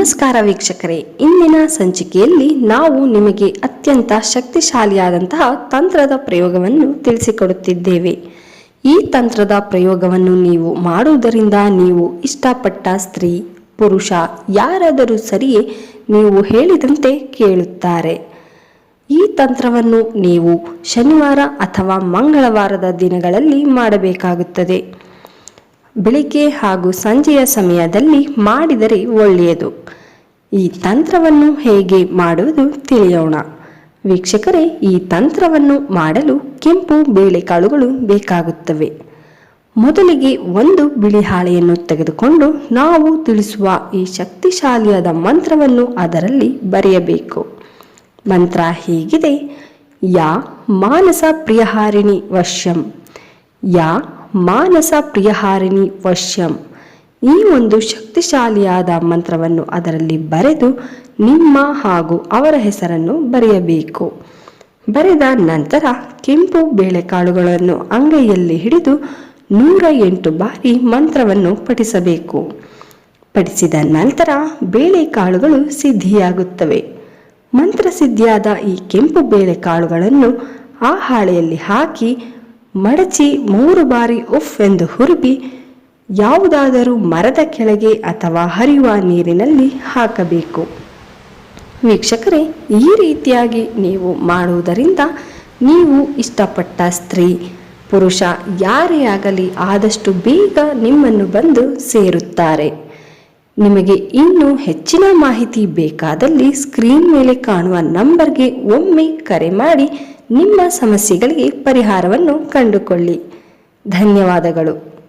ನಮಸ್ಕಾರ ವೀಕ್ಷಕರೇ, ಇಂದಿನ ಸಂಚಿಕೆಯಲ್ಲಿ ನಾವು ನಿಮಗೆ ಅತ್ಯಂತ ಶಕ್ತಿಶಾಲಿಯಾದಂತಹ ತಂತ್ರದ ಪ್ರಯೋಗವನ್ನು ತಿಳಿಸಿಕೊಡುತ್ತಿದ್ದೇವೆ. ಈ ತಂತ್ರದ ಪ್ರಯೋಗವನ್ನು ನೀವು ಮಾಡುವುದರಿಂದ ನೀವು ಇಷ್ಟಪಟ್ಟ ಸ್ತ್ರೀ, ಪುರುಷ ಯಾರಾದರೂ ಸರಿಯೇ ನೀವು ಹೇಳಿದಂತೆ ಕೇಳುತ್ತಾರೆ. ಈ ತಂತ್ರವನ್ನು ನೀವು ಶನಿವಾರ ಅಥವಾ ಮಂಗಳವಾರದ ದಿನಗಳಲ್ಲಿ ಮಾಡಬೇಕಾಗುತ್ತದೆ. ಬೆಳಿಗ್ಗೆ ಹಾಗೂ ಸಂಜೆಯ ಸಮಯದಲ್ಲಿ ಮಾಡಿದರೆ ಒಳ್ಳೆಯದು. ಈ ತಂತ್ರವನ್ನು ಹೇಗೆ ಮಾಡುವುದು ತಿಳಿಯೋಣ. ವೀಕ್ಷಕರೇ, ಈ ತಂತ್ರವನ್ನು ಮಾಡಲು ಕೆಂಪು ಬೇಳೆಕಾಳುಗಳು ಬೇಕಾಗುತ್ತವೆ. ಮೊದಲಿಗೆ ಒಂದು ಬಿಳಿ ಹಾಳೆಯನ್ನು ತೆಗೆದುಕೊಂಡು ನಾವು ತಿಳಿಸುವ ಈ ಶಕ್ತಿಶಾಲಿಯಾದ ಮಂತ್ರವನ್ನು ಅದರಲ್ಲಿ ಬರೆಯಬೇಕು. ಮಂತ್ರ ಹೀಗಿದೆ, ಯಾ ಮಾನಸ ಪ್ರಿಯಹಾರಿಣಿ ವಶ್ಯಂ, ಯಾ ಮಾನಸ ಪ್ರಿಯಹಾರಿಣಿ ವಶ್ಯಂ. ಈ ಒಂದು ಶಕ್ತಿಶಾಲಿಯಾದ ಮಂತ್ರವನ್ನು ಅದರಲ್ಲಿ ಬರೆದು ನಿಮ್ಮ ಹಾಗೂ ಅವರ ಹೆಸರನ್ನು ಬರೆಯಬೇಕು. ಬರೆದ ನಂತರ ಕೆಂಪು ಬೇಳೆಕಾಳುಗಳನ್ನು ಅಂಗೈಯಲ್ಲಿ ಹಿಡಿದು ನೂರ ಎಂಟು ಬಾರಿ ಮಂತ್ರವನ್ನು ಪಠಿಸಬೇಕು. ಪಠಿಸಿದ ನಂತರ ಬೇಳೆಕಾಳುಗಳು ಸಿದ್ಧಿಯಾಗುತ್ತವೆ. ಮಂತ್ರಸಿದ್ಧಿಯಾದ ಈ ಕೆಂಪು ಬೇಳೆಕಾಳುಗಳನ್ನು ಆ ಹಾಳೆಯಲ್ಲಿ ಹಾಕಿ ಮಡಚಿ ಮೂರು ಬಾರಿ ಉಫ್ ಎಂದು ಹುರುಪಿ, ಯಾವುದಾದರೂ ಮರದ ಕೆಳಗೆ ಅಥವಾ ಹರಿಯುವ ನೀರಿನಲ್ಲಿ ಹಾಕಬೇಕು. ವೀಕ್ಷಕರೇ, ಈ ರೀತಿಯಾಗಿ ನೀವು ಮಾಡುವುದರಿಂದ ನೀವು ಇಷ್ಟಪಟ್ಟ ಸ್ತ್ರೀ, ಪುರುಷ ಯಾರೇ ಆಗಲಿ ಆದಷ್ಟು ಬೇಗ ನಿಮ್ಮನ್ನು ಬಂದು ಸೇರುತ್ತಾರೆ. ನಿಮಗೆ ಇನ್ನೂ ಹೆಚ್ಚಿನ ಮಾಹಿತಿ ಬೇಕಾದಲ್ಲಿ ಸ್ಕ್ರೀನ್ ಮೇಲೆ ಕಾಣುವ ನಂಬರ್ಗೆ ಒಮ್ಮೆ ಕರೆ ಮಾಡಿ ನಿಮ್ಮ ಸಮಸ್ಯೆಗಳಿಗೆ ಪರಿಹಾರವನ್ನು ಕಂಡುಕೊಳ್ಳಿ. ಧನ್ಯವಾದಗಳು.